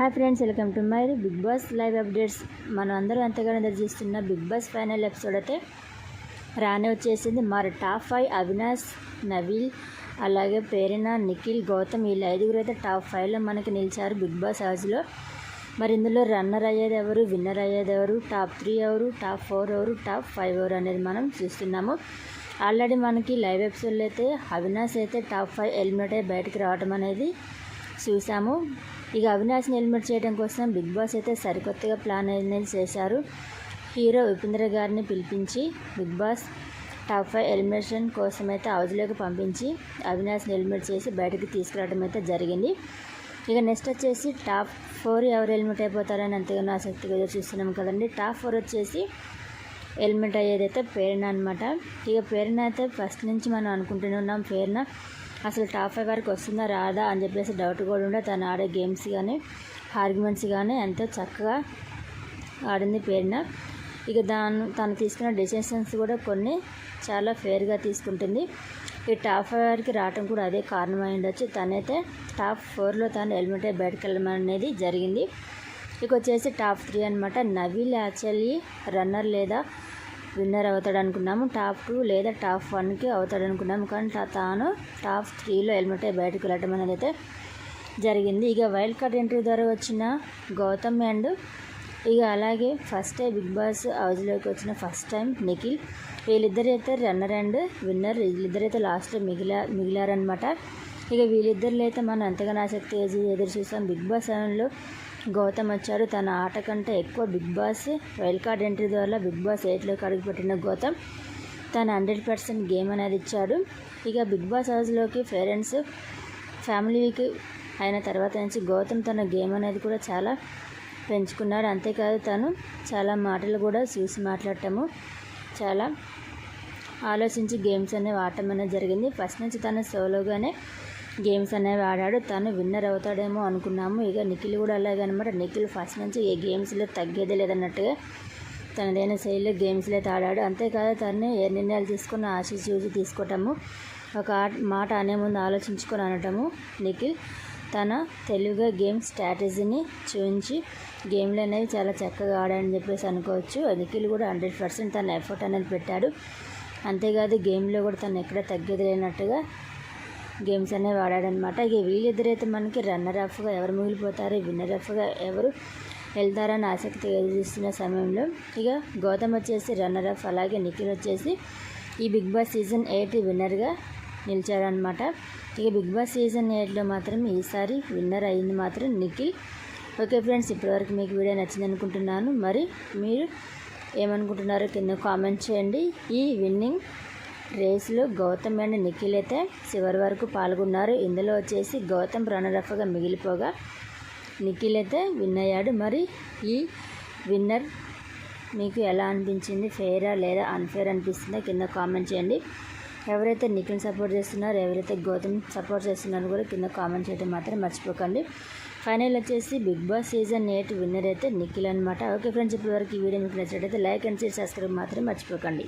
Hi friends welcome to my Bigg Boss live updates మనం అందరూ ఎంతగానో చూస్తున్న బిగ్ బాస్ ఫైనల్ ఎపిసోడ్ అయితే రానే వచ్చేసింది. మరి టాప్ ఫైవ్ అవినాష్ నవీల్ అలాగే ప్రేరణ నిఖిల్ గౌతమ్ వీళ్ళు ఐదుగురు అయితే టాప్ ఫైవ్లో మనకి నిలిచారు బిగ్ బాస్ హౌస్లో మరి ఇందులో రన్నర్ అయ్యేది ఎవరు? విన్నర్ అయ్యేది ఎవరు? టాప్ త్రీ ఎవరు? టాప్ ఫోర్ ఎవరు? టాప్ ఫైవ్ ఎవరు అనేది మనం చూస్తున్నాము. ఆల్రెడీ మనకి లైవ్ ఎపిసోడ్లో అయితే అవినాష్ అయితే టాప్ ఫైవ్ ఎలిమినేట్ అయ్యి బయటకు రావడం అనేది చూసాము ఇక అవినాష్ని ఎలిమినేట్ చేయడం కోసం బిగ్ బాస్ అయితే సరికొత్తగా ప్లాన్ అనేది చేశారు. హీరో ఉపేంద్ర గారిని పిలిపించి Bigg Boss top five elimination కోసం అయితే హౌజ్లోకి పంపించి అవినాష్ని ఎలిమినేట్ చేసి బయటకు తీసుకురావడం అయితే జరిగింది. ఇక నెక్స్ట్ వచ్చేసి టాప్ ఫోర్ ఎవరు ఎలిమినేట్ అయిపోతారని అంతగానో ఆసక్తిగా ఎదురు చూస్తున్నాం కదండి. టాప్ ఫోర్ వచ్చేసి ఎలిమినేట్ అయ్యేదైతే పేరణ అనమాట ఇక పేరున అయితే ఫస్ట్ నుంచి మనం అనుకుంటూనే ఉన్నాం. పేరున అసలు టాప్ ఫైవ్ వరకు వస్తుందా రాదా అని చెప్పేసి డౌట్ కూడా ఉండే. తను ఆడే గేమ్స్ కానీ ఆర్గ్యుమెంట్స్ కానీ ఎంతో చక్కగా ఆడింది పేరిన. ఇక దాని తను తీసుకున్న డెసిషన్స్ కూడా కొన్ని చాలా ఫేర్గా తీసుకుంటుంది. ఈ టాప్ ఫైవ్ వరకు రావటం కూడా అదే కారణమై ఉండొచ్చు. తనైతే టాప్ ఫోర్లో తను హెల్మెట్ బయటకు వెళ్ళడం అనేది జరిగింది. ఇక వచ్చేసి టాప్ త్రీ అనమాట నవీల్ యాక్చువల్లీ రన్నర్ లేదా? విన్నర్ అవుతాడు అనుకున్నాము టాప్ టూ లేదా టాప్ వన్కి అవుతాడు అనుకున్నాము కానీ తాను టాప్ త్రీలో హెల్మెట్ బయటకు వెళ్ళటం అనేది అయితే జరిగింది. ఇక వైల్డ్ కార్డ్ ఎంట్రీ ద్వారా వచ్చిన గౌతమ్ అండ్ ఇక అలాగే ఫస్ట్ టైం బిగ్ బాస్ హౌస్లోకి వచ్చిన ఫస్ట్ టైం నిఖిల్. వీళ్ళిద్దరైతే రన్నర్ అండ్ విన్నర్. వీళ్ళిద్దరైతే లాస్ట్లో మిగిలా మిగిలారనమాట ఇక వీళ్ళిద్దరిలో అయితే మనం ఎంతగానో ఆసక్తి ఎదురు చూసాం. బిగ్ బాస్ సెవెన్లో గౌతమ్ వచ్చారు. తన ఆట కంటే ఎక్కువ Bigg Boss wild card entry ద్వారా బిగ్ బాస్ ఎయిట్లోకి అడుగుపెట్టిన గౌతమ్ తన హండ్రెడ్ పర్సెంట్ గేమ్ అనేది ఇచ్చాడు. ఇక బిగ్ బాస్ హౌస్లోకి పేరెంట్స్ ఫ్యామిలీకి అయిన తర్వాత నుంచి గౌతమ్ తన గేమ్ అనేది కూడా చాలా పెంచుకున్నాడు. అంతేకాదు తను చాలా మాటలు కూడా చూసి మాట్లాడటము చాలా ఆలోచించి గేమ్స్ అనేవి ఆడటం అనేది జరిగింది. ఫస్ట్ నుంచి తను సోలోగానే గేమ్స్ అనేవి ఆడాడు. తను విన్నర్ అవుతాడేమో అనుకున్నాము. ఇక నిఖిల్ కూడా అలాగే అనమాట. నిఖిల్ ఫస్ట్ నుంచి ఏ గేమ్స్లో తగ్గేదే లేదన్నట్టుగా తనదైన శైలిలో గేమ్స్లో అయితే ఆడాడు. అంతేకాదు తను ఏ నిర్ణయాలు తీసుకున్న ఆశీస్ చూసి తీసుకోవటము ఒక మాట అనే ముందు ఆలోచించుకొని అనటము నిఖిల్. తన తెలివిగా గేమ్ స్ట్రాటజీని చూపించి గేమ్లు అనేవి చాలా చక్కగా ఆడాడని చెప్పేసి అనుకోవచ్చు. నిఖిల్ కూడా హండ్రెడ్ పర్సెంట్ తన ఎఫర్ట్ అనేది పెట్టాడు. అంతేకాదు గేమ్లో కూడా తను ఎక్కడ తగ్గేది లేనట్టుగా గేమ్స్ అనేవి ఆడాడనమాట. ఇక వీళ్ళిద్దరైతే మనకి రన్నర్ అఫ్గా ఎవరు మిగిలిపోతారు? విన్నర్ అఫ్గా ఎవరు వెళ్తారని ఆసక్తి ఎదురుస్తున్న సమయంలో ఇక గౌతమ్ వచ్చేసి రన్నర్ అఫ్ అలాగే నిఖిల్ వచ్చేసి ఈ బిగ్ బాస్ సీజన్ ఎయిట్ విన్నర్గా నిలిచాడనమాట ఇక బిగ్ బాస్ సీజన్ ఎయిట్లో మాత్రం ఈసారి విన్నర్ అయింది మాత్రం నిఖిల్. ఓకే ఫ్రెండ్స్ ఇప్పటివరకు మీకు వీడియో నచ్చింది అనుకుంటున్నాను. మరి మీరు ఏమనుకుంటున్నారో కింద కామెంట్ చేయండి. ఈ విన్నింగ్ రేస్లో గౌతమ్ అండ్ నిఖిల్ అయితే చివరి వరకు పాల్గొన్నారు. ఇందులో వచ్చేసి గౌతమ్ రన్నరఫ్గా మిగిలిపోగా నిఖిల్ అయితే విన్ అయ్యాడు. మరి ఈ విన్నర్ మీకు ఎలా అనిపించింది? ఫెయిరా లేదా అన్ఫేర్ అనిపిస్తుందో? కింద కామెంట్ చేయండి. ఎవరైతే నిఖిల్ సపోర్ట్ చేస్తున్నారో ఎవరైతే గౌతమ్ సపోర్ట్ చేస్తున్నారో కూడా కింద కామెంట్ చేయడం మాత్రం మర్చిపోకండి. ఫైనల్ వచ్చేసి Bigg Boss season eight winner అయితే నిఖిల్ అనమాట ఓకే ఫ్రెండ్స్ ఇప్పటివరకు ఈ వీడియో మీకు నచ్చినట్టయితే లైక్ అండ్ షేర్ సబ్స్క్రైబ్ మాత్రం మర్చిపోకండి.